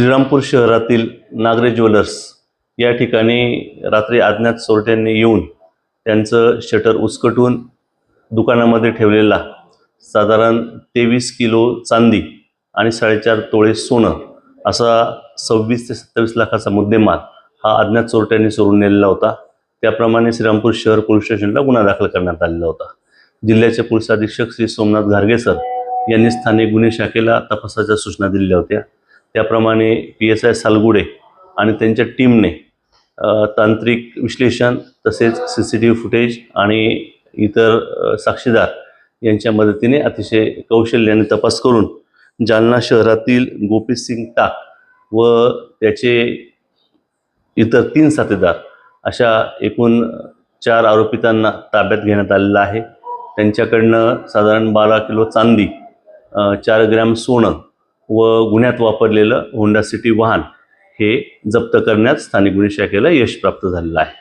श्रीरामपूर शहरातील नागरे ज्वेलर्स या ठिकाणी रात्री अज्ञात चोरट्यांनी येऊन त्यांचं शटर उचकटून दुकानामध्ये ठेवलेला साधारण तेवीस किलो चांदी आणि साडेचार तोळे सोनं असा सव्वीस ते सत्तावीस लाखाचा मुद्देमाल हा अज्ञात चोरट्यांनी चोरून नेलेला होता. त्याप्रमाणे श्रीरामपूर शहर पोलीस स्टेशनला गुन्हा दाखल करण्यात आलेला होता. जिल्ह्याचे पोलीस अधीक्षक श्री सोमनाथ घारगेसर यांनी स्थानिक गुन्हे शाखेला तपासाच्या सूचना दिलेल्या होत्या. त्याप्रमाणे पी एस आय सालगुडे आणि त्यांच्या टीमने तांत्रिक विश्लेषण तसेच C C T V footage आणि इतर साक्षीदार यांच्या मदतीने अतिशय कौशल्याने तपास करून जालना शहरातील गोपी सिंग टाक व त्याचे इतर तीन साथीदार अशा एकूण चार आरोपितांना ताब्यात घेण्यात आलेलं आहे. त्यांच्याकडनं साधारण बारा किलो चांदी चार ग्रॅम सोनं व गुन्ह्यात वापरलेलं होंडा सिटी वाहन हे जप्त करण्यात स्थानिक गुन्हे शाखेला यश प्राप्त झालेलं आहे.